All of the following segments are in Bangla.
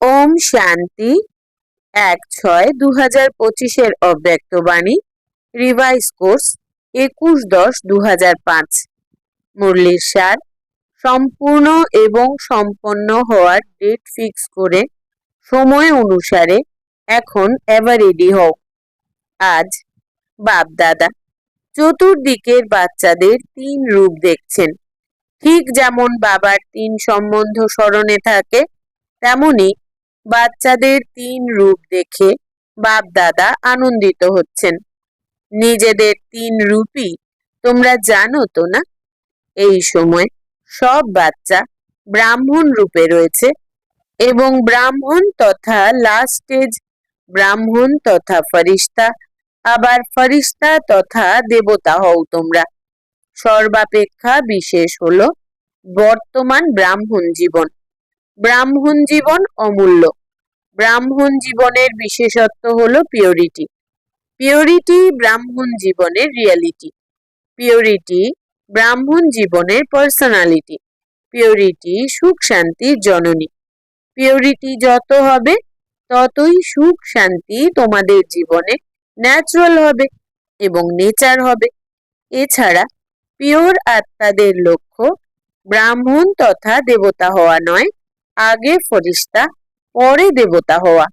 ওম শান্তি। এক ছয় দু হাজার পঁচিশের অব্যক্ত বাণী, রিভাইস কোর্স, একুশ দশ দু হাজার পাঁচ। মুরলির সার, সম্পূর্ণ এবং সম্পন্ন হওয়ার ডেট ফিক্স করে সময় অনুসারে এখন এবার রেডি হও। আজ বাপদাদা চতুর্দিকের বাচ্চাদের তিন রূপ দেখছেন। ঠিক যেমন বাবার তিন সম্বন্ধ স্মরণে থাকে, তেমনি বাচ্চাদের তিন রূপ দেখে বাপ দাদা আনন্দিত হচ্ছেন। নিজেদের তিন রূপই তোমরা জানো তো না? এই সময় সব বাচ্চা ব্রাহ্মণ রূপে রয়েছে এবং ব্রাহ্মণ তথা লাস্ট স্টেজ ব্রাহ্মণ তথা ফরিস্তা আবার ফরিস্তা তথা দেবতা হও তোমরা। সর্বাপেক্ষা বিশেষ হলো বর্তমান ব্রাহ্মণ জীবন। ব্রাহ্মণ জীবন অমূল্য। ব্রাহ্মণ জীবনের বিশেষত্ব হলো পিওরিটি পিওরিটি ব্রাহ্মণ জীবনের রিয়ালিটি পিওরিটি ব্রাহ্মণ জীবনের পার্সোনালিটি পিওরিটি সুখ শান্তির জননী। পিওরিটি যত হবে, ততই সুখ শান্তি তোমাদের জীবনে ন্যাচারাল হবে এবং নেচার হবে। এছাড়া পিওর আত্মাদের লক্ষ্য ব্রাহ্মণ তথা দেবতা হওয়া নয় আগে ফরিস্তা, পরে দেবতা হওয়া।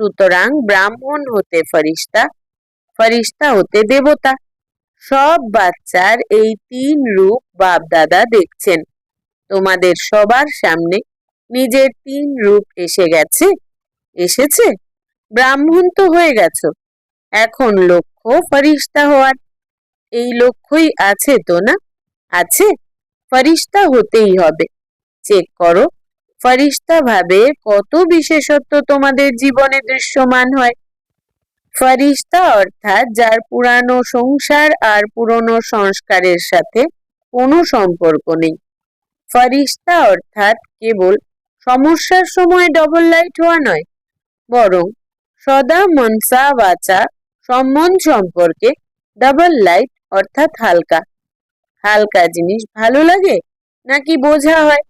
সুতরাং ব্রাহ্মণ হতে ফরিস্তা ফরিস্তা হতে দেবতা। সব বাচ্চার এই তিন রূপ বাপ দাদা দেখছেন। তোমাদের সবার সামনে নিজের তিন রূপ এসে গেছে। এসেছে? ব্রাহ্মণ তো হয়ে গেছ। এখন লক্ষ্য ফরিস্তা হওয়ার। এই লক্ষ্যই আছে তো না? আছে। ফরিস্তা হতেই হবে। চেক করো। ফরিস্তা ভাবে কত বিশেষত্ব তোমাদের জীবনে দৃশ্যমান হয়। ফরিস্তা অর্থাৎ যার পুরানো সংসার আর পুরনো সংস্কারের সাথে কোনো সম্পর্ক নেই। ফরিস্তা অর্থাৎ কেবল সমস্যার সময় ডবল লাইট হওয়া নয়, বরং সদা মনসা বাচা সম্বন্ধ সম্পর্কে ডাবল লাইট অর্থাৎ হালকা। হালকা জিনিস ভালো লাগে নাকি বোঝা হয়?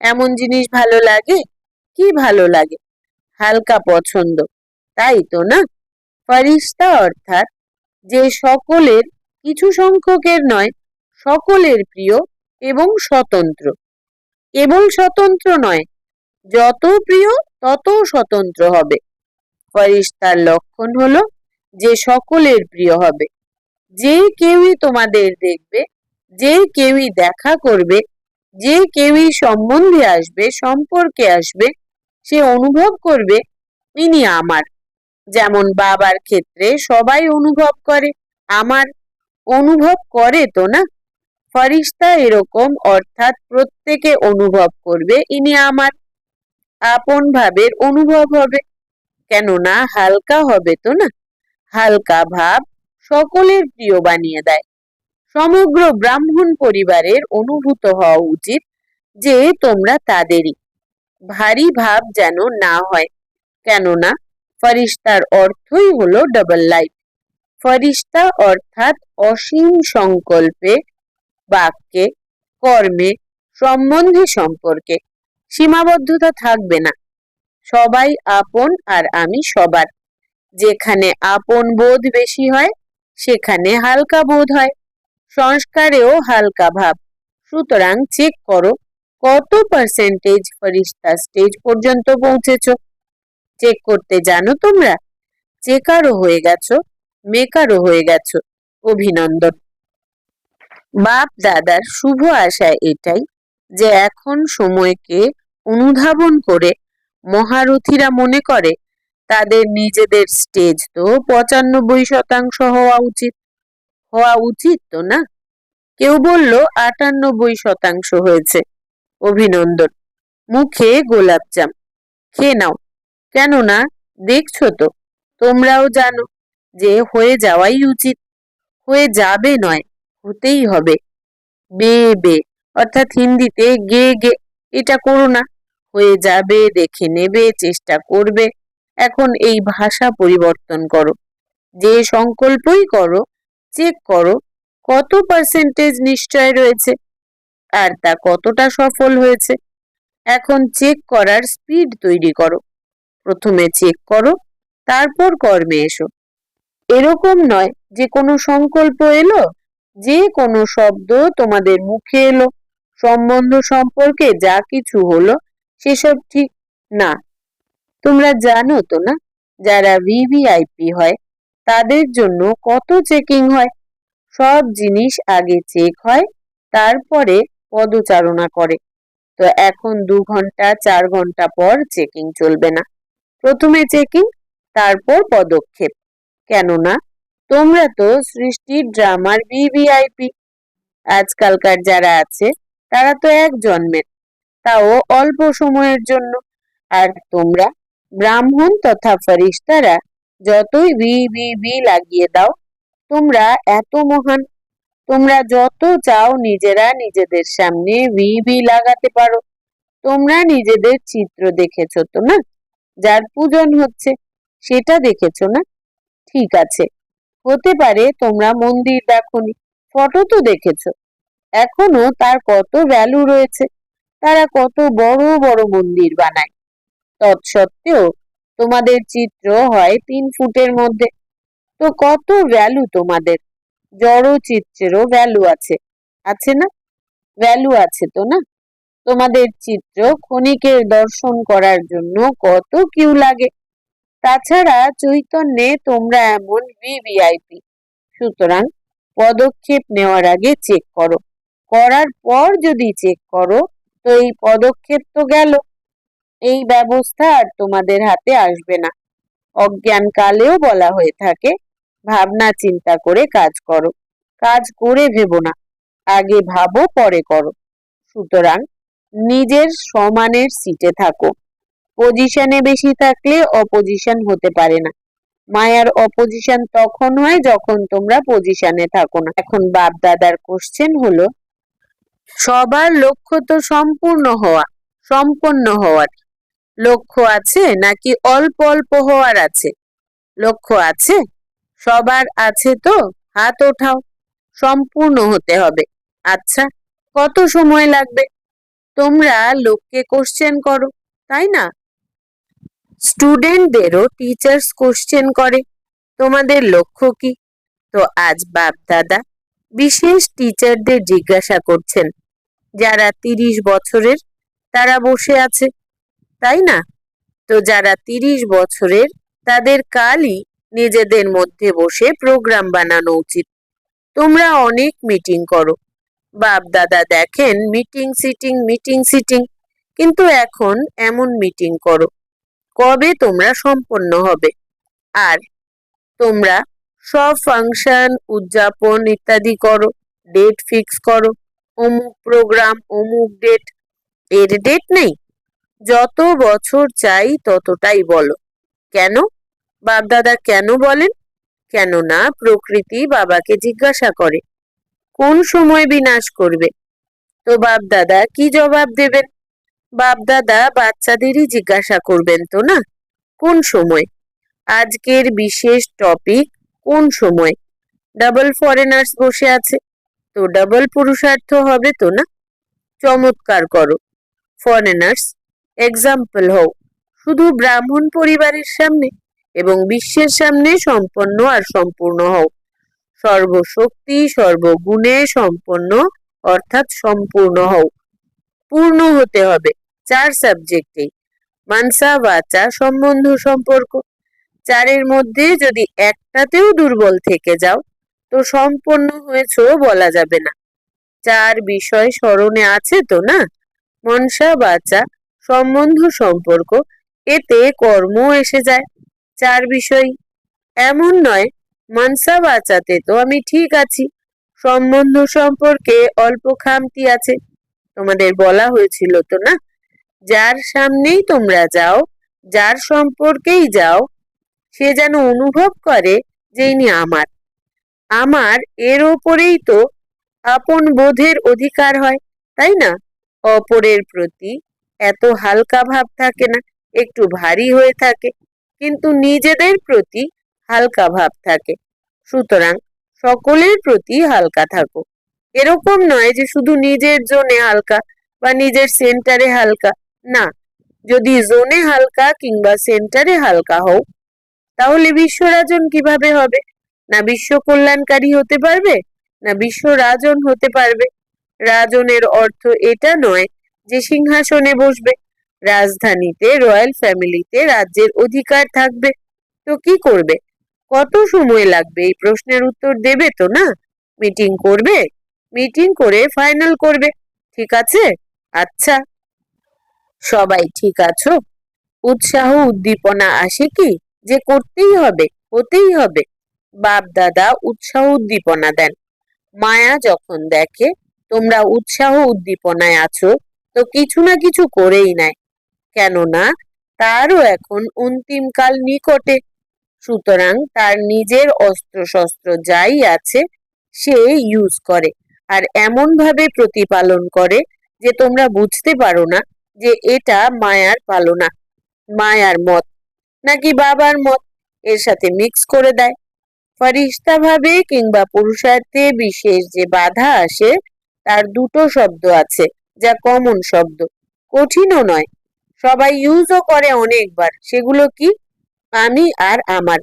এমন জিনিস ভালো লাগে? কি ভালো লাগে? হালকা পছন্দ, তাই তো না? ফারিস্তা অর্থাৎ যে সকলের, কিছু সংখ্যকের নয়, সকলের প্রিয় এবং স্বতন্ত্র। কেবল স্বতন্ত্র নয়, যত প্রিয় তত স্বতন্ত্র হবে। ফরিস্তার লক্ষণ হলো যে সকলের প্রিয় হবে। যে কেউই তোমাদের দেখবে, যে কেউই দেখা করবে যে কেউই সম্বন্ধে আসবে, সম্পর্কে আসবে, সে অনুভব করবে, ইনি আমার। যেমন বাবার ক্ষেত্রে সবাই অনুভব করে, আমার অনুভব করে তো না? ফরিস্তা এরকম, অর্থাৎ প্রত্যেকে অনুভব করবে, ইনি আমার। আপন ভাবের অনুভব হবে, কেননা হালকা হবে তো না? হালকা ভাব সকলের প্রিয় বানিয়ে দেয়। সমগ্র ব্রাহ্মণ পরিবারের অনুভূত হওয়া উচিত যে তোমরা তাদেরই। ভারী ভাব যেন না হয়। কেননা ফরিস্তার অর্থই হলো ডবল লাইফ ফরিস্তা অর্থাৎ অসীম সংকল্পে, বাক্যে, কর্মে সম্বন্ধে সম্পর্কে। সীমাবদ্ধতা থাকবে না। সবাই আপন আর আমি সবার। যেখানে আপন বোধ বেশি হয়, সেখানে হালকা বোধ হয়। সংস্কারেও হালকা ভাব। সুতরাং চেক করো কত পার্সেন্টেজ ফরিস্তা স্টেজ পর্যন্ত পৌঁছেছ। চেক করতে জানো তোমরা? চেকারও হয়ে গেছো মেকারও হয়ে গেছো। অভিনন্দন। বাপ দাদার শুভ আশায় এটাই যে এখন সময়কে অনুধাবন করে মহারথীরা মনে করে, তাদের নিজেদের স্টেজ তো পঁচানব্বই শতাংশ হওয়া উচিত। হওয়া উচিত তো না? কেউ বলল, আটানব্বই শতাংশ হয়েছে অভিনন্দন। মুখে গোলাপজাম। খেয়ে নাও। কেননা, দেখছ তো, তোমরাও জানো যে হয়ে যাওয়াই উচিত। হয়ে যাবে নয়, হতেই হবে। বে বে, অর্থাৎ হিন্দিতে গে গে, এটা করো না। হয়ে যাবে, দেখে নেবে, চেষ্টা করবে। এখন এই ভাষা পরিবর্তন করো। যে সংকল্পই করো চেক করো, কত পার্সেন্টেজ নিশ্চয় রয়েছে আর তা কতটা সফল হয়েছে। এখন চেক করার স্পিড তৈরি করো। প্রথমে চেক করো, তারপর কর্মে এসো। এরকম নয় যে কোনো সংকল্প এলো, যে কোনো শব্দ তোমাদের মুখে এলো, সম্বন্ধ সম্পর্কে যা কিছু হলো সেসব ঠিক না। তোমরা জানো তো না, যারা ভিভিআইপি হয় তাদের জন্য কত চেকিং হয়? সব জিনিস আগে চেক হয়, তারপরে পদচারণা করে। তো এখন দু ঘণ্টা, চার ঘণ্টা পর চেকিং চলবে না। প্রথমে চেকিং তারপর পদক্ষেপ। কেননা, তোমরা তো সৃষ্টির ড্রামার ভিভিআইপি আজকালকার যারা আছে, তারা তো এক জন্মের। তাও অল্প সময়ের জন্য। আর তোমরা ব্রাহ্মণ তথা ফরিস্তারা যতই ভি ভি ভি লাগিয়ে দাও, তোমরা এত মহান। তোমরা যত চাও নিজেরা নিজেদের সামনে ভি ভি লাগাতে পারো। তোমরা নিজেদের চিত্র দেখেছ তো না? যার পূজন হচ্ছে, সেটা দেখেছ না? ঠিক আছে। হতে পারে তোমরা মন্দির দেখনি, ফটো তো দেখেছ। এখনও তার কত ভ্যালু রয়েছে, তারা কত বড় বড় মন্দির বানায়। তৎসত্ত্বেও তোমাদের চিত্র হয় তিন ফুটের মধ্যে। তো কত ভ্যালু তোমাদের? জড় চিত্রেরও ভ্যালু আছে। আছে না? ভ্যালু আছে তো না? তোমাদের চিত্র ক্ষণিকের দর্শন করার জন্য কত কিউ লাগে? তাছাড়া চৈতন্যে তোমরা এমন ভিভিআইপি সুতরাং পদক্ষেপ নেওয়ার আগে চেক করো। করার পর যদি চেক করো, তো এই পদক্ষেপ তো গেল। এই ব্যবস্থা আর তোমাদের হাতে আসবে না। অজ্ঞানকালেও বলা হয়ে থাকে, ভাবনা চিন্তা করে কাজ করো, কাজ করে ভেবো না, আগে ভাবো, পরে করো। সুতরাং নিজের সমানের সিটে থাকো। পজিশনে বেশি থাকলে অপোজিশন হতে পারে না। মায়ার অপোজিশন তখন হয় যখন তোমরা পজিশনে থাকো না। এখন বাপ দাদার কোশ্চেন হলো, সবার লক্ষ্য তো সম্পূর্ণ হওয়া, সম্পন্ন হওয়ার। লক্ষ্য আছে নাকি অল্প অল্প হওয়ার আছে? লক্ষ্য আছে? সবার আছে তো? হাত ওঠাও। সম্পূর্ণ হতে হবে। আচ্ছা কত সময় লাগবে? তোমরা লোককে কোশ্চেন করো, তাই না? স্টুডেন্টদেরও টিচার্স কোশ্চেন করে, তোমাদের লক্ষ্য কি? তো আজ বাপ দাদা বিশেষ টিচারদের জিজ্ঞাসা করছেন, যারা তিরিশ বছরের, তারা বসে আছে। তাই না? তো যারা তিরিশ বছরের, তাদের কালই নিজেদের মধ্যে বসে প্রোগ্রাম বানানো উচিত। তোমরা অনেক মিটিং করো। বাপ দাদা দেখেন মিটিং সিটিং মিটিং সিটিং কিন্তু এখন এমন মিটিং করো, কবে তোমরা সম্পন্ন হবে? আর তোমরা সব ফাংশন উদযাপন ইত্যাদি করো ডেট ফিক্স করো, অমুক প্রোগ্রাম অমুক ডেট এর ডেট নেই? যত বছর চাই ততটাই বলো। কেন? বাপদাদা কেন বলেন? কেননা প্রকৃতি বাবাকে জিজ্ঞাসা করে, কোন সময় বিনাশ করবে? তো বাপদাদা কি জবাব দেবেন? বাপদাদা বাচ্চাদেরই জিজ্ঞাসা করবেন তো না? কোন সময়? আজকের বিশেষ টপিক কোন সময়? ডাবল ফরেনার্স বসে আছে, তো ডাবল পুরুষার্থ হবে তো না? চমৎকার করো। ফরেনার্স এক্সাম্পল হও। শুধু ব্রাহ্মণ পরিবারের সামনে এবং বিশ্বের সামনে সম্পন্ন আর সম্পূর্ণ হও। সর্বশক্তি, সর্বগুণে সম্পন্ন, অর্থাৎ সম্পূর্ণ হও। পূর্ণ হতে হবে চার সাবজেক্টেই মানসা, বাচা, সম্বন্ধ সম্পর্ক। চারের মধ্যে যদি একটাতেও দুর্বল থেকে যাও, তো সম্পন্ন হয়েছ বলা যাবে না। চার বিষয় স্মরণে আছে তো না? মনসা, বাচা সম্বন্ধ সম্পর্ক, এতে কর্ম এসে যায়। চার বিষয়। এমন নয়, মানসা বাঁচাতে তো আমি ঠিক আছি। সম্বন্ধ সম্পর্কে অল্প খামতি আছে। তোমাদের বলা হয়েছিল তো না? যার সামনেই তোমরা যাও, যার সম্পর্কেই যাও, সে যেন অনুভব করে যে ইনি আমার। আমার এর ওপরেই তো আপন বোধের অধিকার হয়, তাই না? অপরের প্রতি এত হালকা ভাব থাকে না, একটু ভারী হয়ে থাকে, কিন্তু নিজেদের প্রতি হালকা ভাব থাকে। সুতরাং সকলের প্রতি হালকা থাকো। এরকম নয় যে শুধু নিজের জোনে হালকা বা নিজের সেন্টারে হালকা, না। যদি জোনে হালকা কিংবা সেন্টারে হালকা হও, তাহলে বিশ্ব রাজন কীভাবে হবে? না বিশ্ব কল্যাণকারী হতে পারবে? না বিশ্ব রাজন হতে পারবে? রাজনের অর্থ এটা নয় যে সিংহাসনে বসবে, রাজধানীতে, রয়্যাল ফ্যামিলিতে রাজ্যের অধিকার থাকবে। তো কি করবে? কত সময় লাগবে? এই প্রশ্নের উত্তর দেবে তো না? মিটিং করবে? মিটিং করে ফাইনাল করবে। ঠিক আছে? আচ্ছা। সবাই ঠিক আছো? উৎসাহ, উদ্দীপনা আসে কি? যে করতেই হবে, হতেই হবে। বাপ, দাদা উৎসাহ, উদ্দীপনা দেন। মায়া যখন দেখে, তোমরা উৎসাহ, উদ্দীপনায় আছো তো কিছু না কিছু করেই নেয়। কেননা তারও এখন অন্তিমকাল নিকটে। সুতরাং তার নিজের অস্ত্র শস্ত্র যাই আছে, সে ইউজ করে। আর এমন ভাবে প্রতিপালন করে যে তোমরা বুঝতে পারো না যে এটা মায়ার পালনা। মায়ার মত। নাকি বাবার মত। এর সাথে মিক্স করে দেয়। ফরিস্তা ভাবে কিংবা পুরুষার্থে বিশেষ যে বাধা আসে, তার দুটো শব্দ আছে। যা কমন শব্দ। কঠিনও নয়। সবাই ইউজও করে অনেকবার। সেগুলো কি? আমি আর আমার।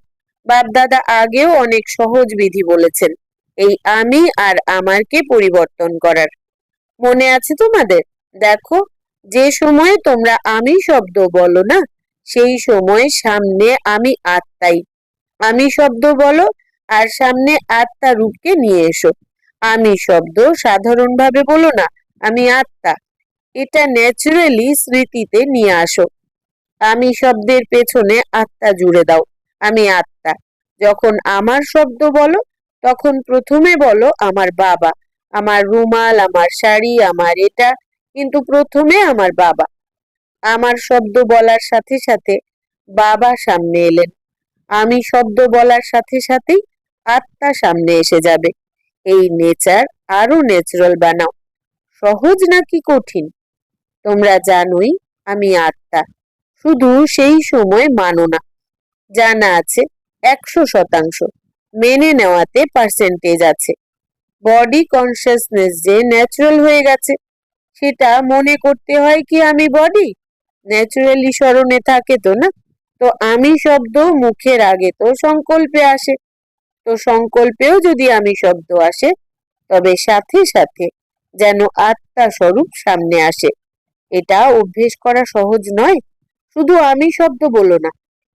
বাপদাদা আগেও অনেক সহজ বিধি বলেছেন, এই আমি আর আমারকে পরিবর্তন করার। মনে আছে তোমাদের? দেখো, যে সময় তোমরা আমি শব্দ বলো না, সেই সময় সামনে আমি আত্মাই। আমি শব্দ বলো, আর সামনে আত্মা রূপকে নিয়ে এসো। আমি শব্দ সাধারণভাবে বলো না আমি আত্মা। এটা ন্যাচুরালি স্মৃতিতে নিয়ে আসো। আমি শব্দের পেছনে আত্মা জুড়ে দাও। আমি আত্মা। যখন আমার শব্দ বলো, তখন প্রথমে বলো আমার বাবা। আমার রুমাল, আমার শাড়ি, আমার এটা, কিন্তু প্রথমে আমার বাবা। আমার শব্দ বলার সাথে সাথে বাবা সামনে এলেন। আমি শব্দ বলার সাথে সাথেই আত্মা সামনে এসে যাবে। এই নেচার আরও ন্যাচারাল বানাও। সহজ নাকি কঠিন? তোমরা জানোই, আমি আত্মা। শুধু সেই সময় মানো না। জানা আছে, একশো শতাংশ। মেনে নেওয়াতে পার্সেন্টেজ আছে। বডি কনসিয়াসনেস যে ন্যাচুরাল হয়ে গেছে, সেটা মনে করতে হয় কি আমি বডি ন্যাচুরালি স্মরণে থাকে তো না? তো আমি শব্দ মুখের আগে তো সংকল্পে আসে। তো সংকল্পেও যদি আমি শব্দ আসে, তবে সাথে সাথে যেন আত্মা স্বরূপ সামনে আসে। এটা অভ্যেস করা সহজ নয়। শুধু আমি শব্দ বলো না,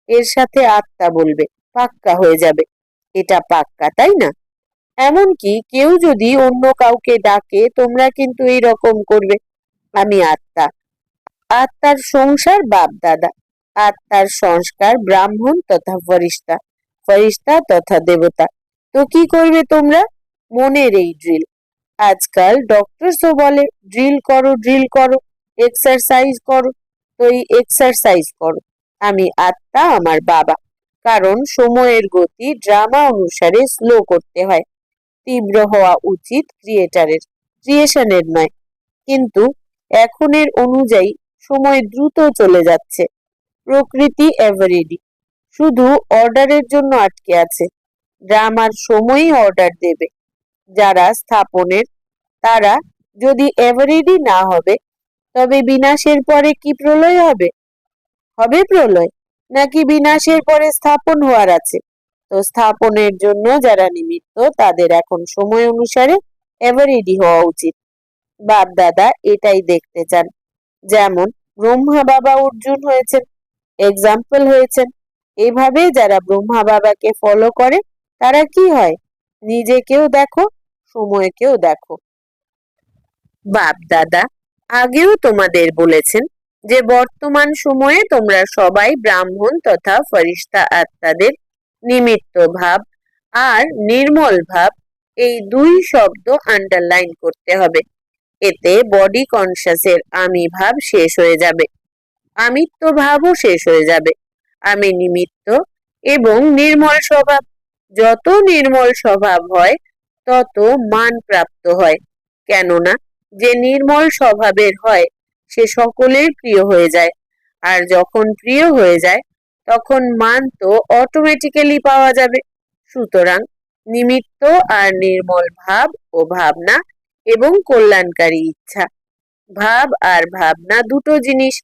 এর সাথে আত্মা বলবে, পাক্কা হয়ে যাবে। এটা পাক্কা, তাই না? এমনকি কেউ যদি অন্য কাউকে ডাকে, তোমরা কিন্তু এই রকম করবে, আমি আত্মা। আত্মার সংসার বাপ দাদা, আত্মার সংস্কার ব্রাহ্মণ তথা ফরিস্তা ফরিস্তা তথা দেবতা। তো কি করবে তোমরা? মনের এই ড্রিল আজকাল ডক্টরসও বলে ড্রিল করো ড্রিল করো এক্সারসাইজ করো। তো এই এক্সারসাইজ করো। আমি আত্মা আমার বাবা। কারণ সময়ের গতি ড্রামা অনুসারে স্লো করতে হয়। তীব্র হওয়া উচিত ক্রিয়েটারের ক্রিয়েশনের নয়। কিন্তু এখনের অনুযায়ী সময় দ্রুত চলে যাচ্ছে। প্রকৃতি এভারেডি শুধু অর্ডারের জন্য আটকে আছে। ড্রামার সময়ই অর্ডার দেবে। যারা স্থাপনের, তারা যদি এভারেডি না হবে, তবে বিনাশের পরে কি প্রলয় হবে? হবে প্রলয়। নাকি বিনাশের পরে স্থাপন হওয়ার আছে? তো স্থাপনের জন্য যারা নিমিত্ত, তাদের এখন সময় অনুসারে এভারেডি হওয়া উচিত। বাপ দাদা এটাই দেখতে চান। যেমন ব্রহ্মা বাবা অর্জুন হয়েছেন এক্সাম্পল হয়েছেন। এইভাবে যারা ব্রহ্মা বাবাকে ফলো করে, তারা কি হয়? নিজেকেও দেখো সময়কেও দেখো। বাপ, দাদা, আগেও তোমাদের বলেছেন যে বর্তমান সময়ে তোমরা সবাই ব্রাহ্মণ তথা ফরিস্তা আত্মাদের নিমিত্ত ভাব আর নির্মল ভাব এই দুই শব্দ আন্ডারলাইন করতে হবে। এতে বডি কনসাসের আমি ভাব শেষ হয়ে যাবে, আমিত্ব ভাবও শেষ হয়ে যাবে। আমি নিমিত্ত এবং নির্মল স্বভাব, যত নির্মল স্বভাব হয় তত মান প্রাপ্ত হয়। কেননা, যে নির্মল স্বভাবের হয়, সে সকলের প্রিয় হয়ে যায়। আর যখন প্রিয় হয়ে যায়, তখন মান তো অটোমেটিক্যালি পাওয়া যাবে। সুতরাং নিমিত্ত আর নির্মল ভাব ও ভাবনা এবং কল্যাণকারী ইচ্ছা। ভাব আর ভাবনা দুটো জিনিস।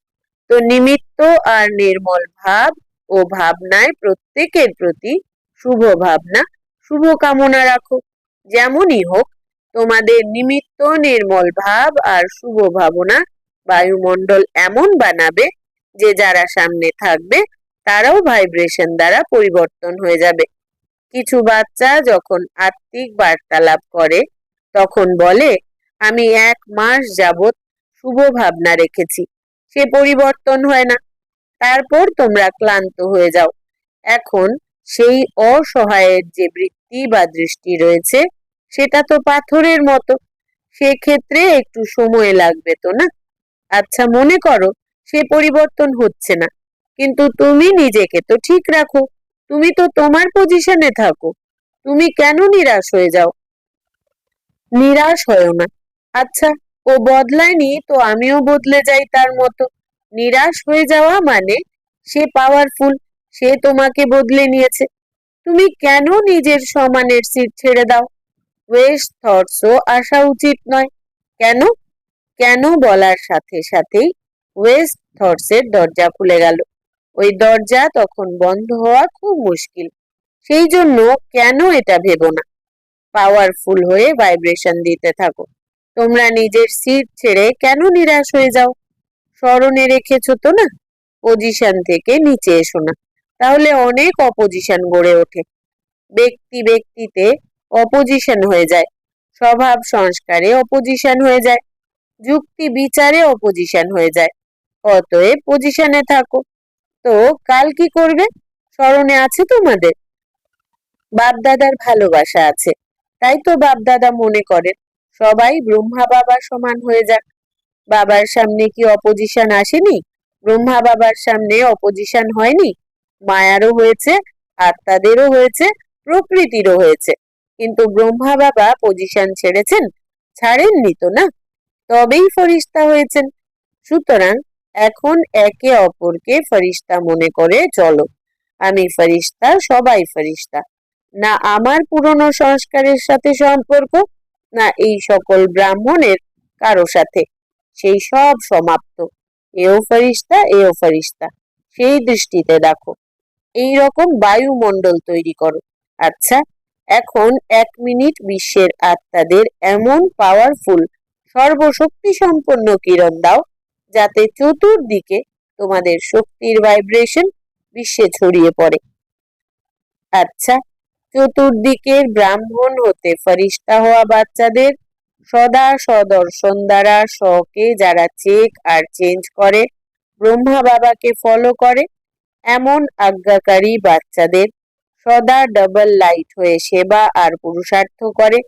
তো নিমিত্ত আর নির্মল ভাব ও ভাবনায় প্রত্যেকের প্রতি শুভ ভাবনা, শুভ কামনা রাখো। যেমনই হোক, তোমাদের নিমিত্ত নির্মল ভাব আর শুভ ভাবনা বায়ুমণ্ডল এমন বানাবে যে যারা সামনে থাকবে, তারাও ভাইব্রেশন দ্বারা পরিবর্তন হয়ে যাবে। কিছু বাচ্চা যখন আত্মিক বার্তালাপ করে, তখন বলে, আমি এক মাস যাবৎ শুভ ভাবনা রেখেছি, সে পরিবর্তন হয় না। তারপর তোমরা ক্লান্ত হয়ে যাও। এখন সেই অসহায়ের যে বৃত্তি বা দৃষ্টি রয়েছে, সেটা তো পাথরের মতো। সেক্ষেত্রে একটু সময় লাগবে তো না? আচ্ছা মনে করো সে পরিবর্তন হচ্ছে না, কিন্তু তুমি নিজেকে তো ঠিক রাখো। তুমি তো তোমার পজিশনে থাকো। তুমি কেন নিরাশ হয়ে যাও? নিরাশ হয় না। আচ্ছা ও বদলায়নি তো আমিও বদলে যাই তার মতো। নিরাশ হয়ে যাওয়া মানে সে পাওয়ারফুল সে তোমাকে বদলে নিয়েছে। তুমি কেন নিজের সমানের সিট ছেড়ে দাও? ওয়েস্ট থটসও আসা উচিত নয়। কেন? কেন বলার সাথে সাথেই ওয়েস্ট থটসের দরজা খুলে গেল। ওই দরজা তখন বন্ধ হওয়া খুব মুশকিল। সেই জন্য কেন এটা ভেবো না? পাওয়ারফুল হয়ে ভাইব্রেশন দিতে থাকো। তোমরা নিজের সিট ছেড়ে কেন নিরাশ হয়ে যাও? স্মরণে রেখেছো তো না? পজিশন থেকে নিচে এসো না। তাহলে অনেক অপোজিশন গড়ে ওঠে। ব্যক্তি ব্যক্তিতে অপোজিশন হয়ে যায়, স্বভাব সংস্কারে অপোজিশন হয়ে যায়, যুক্তি বিচারে অপোজিশন হয়ে যায়। অতএব পজিশনে থাকো। তো কাল কি করবে? স্মরণে আছে তোমাদের? বাপদাদার ভালোবাসা আছে। তাই তো বাপদাদা মনে করেন, সবাই ব্রহ্মা বাবার সমান হয়ে যাক। বাবার সামনে কি অপোজিশন আসেনি? ব্রহ্মা বাবার সামনে অপোজিশন হয়নি? মায়ারও হয়েছে, আত্মাদেরও হয়েছে, প্রকৃতিরও হয়েছে। কিন্তু ব্রহ্মা বাবা পজিশন ছেড়েছেন, ছাড়েননি তো না? তবেই ফরিস্তা হয়েছেন। সুতরাং এখন একে অপরকে ফরিস্তা মনে করে চলো। আমি ফরিস্তা, সবাই ফরিস্তা। না আমার পুরনো সংস্কারের সাথে সম্পর্ক, না এই সকল ব্রাহ্মণের কারও সাথে। সেই সব সমাপ্ত। এও ফরিস্তা এও ফরিস্তা। সেই দৃষ্টিতে দেখো। এই রকম বায়ুমণ্ডল তৈরি করো। আচ্ছা এখন এক মিনিট বিশ্বের আত্মাদের এমন পাওয়ারফুল সর্বশক্তি সম্পন্ন কিরণ দাও, যাতে চতুর্দিকে তোমাদের শক্তির ভাইব্রেশন বিশ্বে ছড়িয়ে পড়ে। আচ্ছা চতুর্দিকের ব্রাহ্মণ হতে ফরিস্তা হওয়া বাচ্চাদের সদা সদর্শন দ্বারা শকে যারা চেক আর চেঞ্জ করে, ব্রহ্মা বাবাকে ফলো করে। এমন আজ্ঞাকারী বাচ্চাদের সদা ডাবল লাইট হয়ে সেবা আর পুরুষার্থ করে।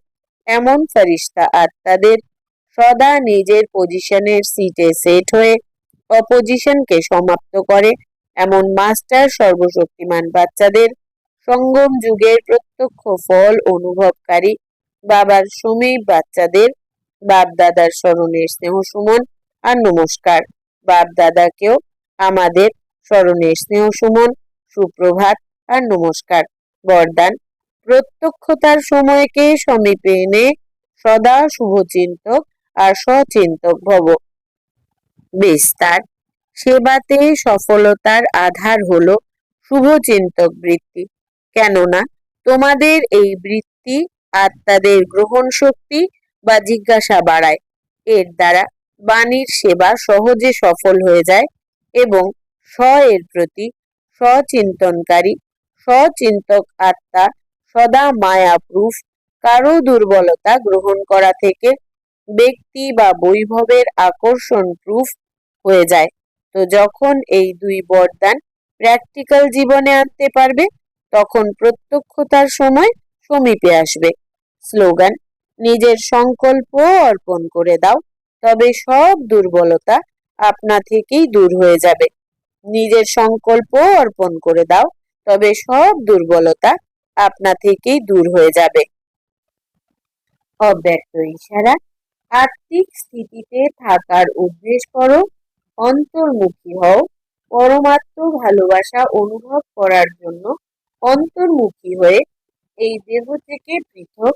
এমন ফরিস্তা আত্মাদের সদা নিজের পজিশনের সিটে সেট হয়ে অপোজিশনকে সমাপ্ত করে। এমন মাস্টার সর্বশক্তিমান বাচ্চাদের সঙ্গম যুগের প্রত্যক্ষ ফল অনুভবকারী বাবার সমীপ বাচ্চাদের বাপদাদার স্মরণের স্নেহ সুমন আর নমস্কার। বাপ দাদাকেও আমাদের স্মরণের স্নেহ সুমন, সুপ্রভাত আর নমস্কার। বরদান, প্রত্যক্ষতার সময়কে সমীপে এনে সদা শুভচিন্তক আর সচিন্তক ভব। বিস্তার, সেবাতে সফলতার আধার হলো শুভচিন্তক বৃত্তি। কেননা, তোমাদের এই বৃত্তি আত্মাদের গ্রহণ শক্তি বা জিজ্ঞাসা বাড়ায়। এর দ্বারা বাণীর সেবা সহজে সফল হয়ে যায় এবং স্ব এর প্রতি সচিন্তনকারী সচিন্তক আত্মা সদা মায়া প্রুফ কারও দুর্বলতা গ্রহণ করা থেকে ব্যক্তি বা বৈভবের আকর্ষণ প্রুফ হয়ে যায়। তো যখন এই দুই বরদান প্র্যাকটিক্যাল জীবনে আনতে পারবে, তখন প্রত্যক্ষতার সময় সমীপে আসবে। স্লোগান, নিজের সংকল্প অর্পণ করে দাও। তবে সব দুর্বলতা আপনা থেকেই দূর হয়ে যাবে। নিজের সংকল্প অর্পণ করে দাও, তবে সব দুর্বলতা আপনা থেকেই দূর হয়ে যাবে। অব্যক্ত ইশারা, আত্মিক স্থিতিতে থাকার অভ্যেস করো, অন্তর্মুখী হও, পরমাত্ম ভালোবাসা অনুভব করার জন্য অন্তর্মুখী হয়ে এই দেহ থেকে পৃথক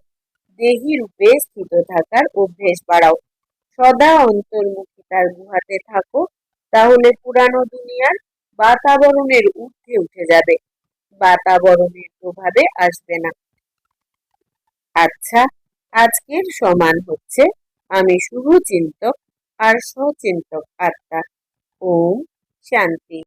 দেহী রূপে স্থিত থাকার অভ্যেস বাড়াও। সদা অন্তর্মুখিতার গুহাতে থাকো তাহলে পুরানো দুনিয়ার বাতাবরণের ঊর্ধ্বে উঠে যাবে। বাতাবরণের প্রভাবে আসবে না। আচ্ছা আজকের সমান হচ্ছে, আমি শুভ চিন্তক আর সচিন্তক আত্মা। ওম শান্তি।